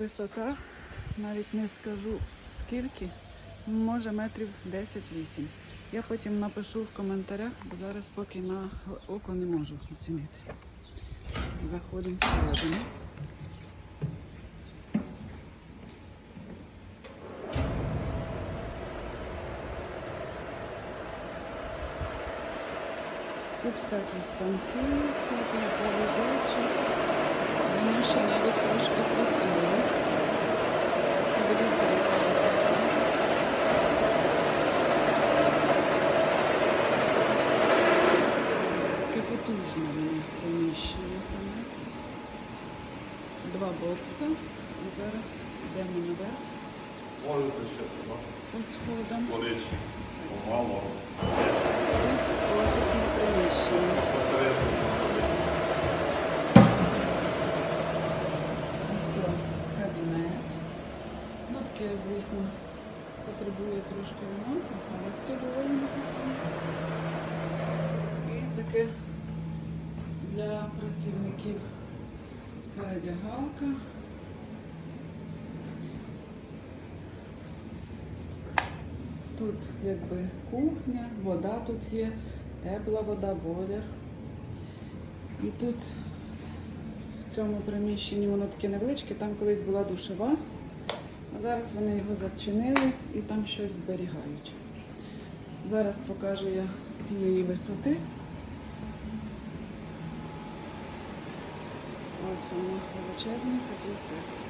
висота, навіть не скажу скільки, може метрів 10-8. Я потім напишу в коментарях, бо зараз поки на око не можу оцінити. Заходимо всередину. Тут всякі станки, всякі залізачі. Воно ще навіть трошки працює. Подивіться, яка висота. Таке потужне воно приміщення саме. Два бокси. І зараз йдемо наверх Можете ще по сходам. Сходить помало. Ось офісне приміщення. Ось кабінет. Ну таке, звісно, потребує трошки ремонту, але хто доволі. І таке працівників передягалка. Тут якби кухня, вода тут є, тепла вода, бойлер. І тут в цьому приміщенні воно таке невеличке, там колись була душова, а зараз вони його зачинили і там щось зберігають. Зараз покажу я з цієї висоти. Ось воно величезний такий цех.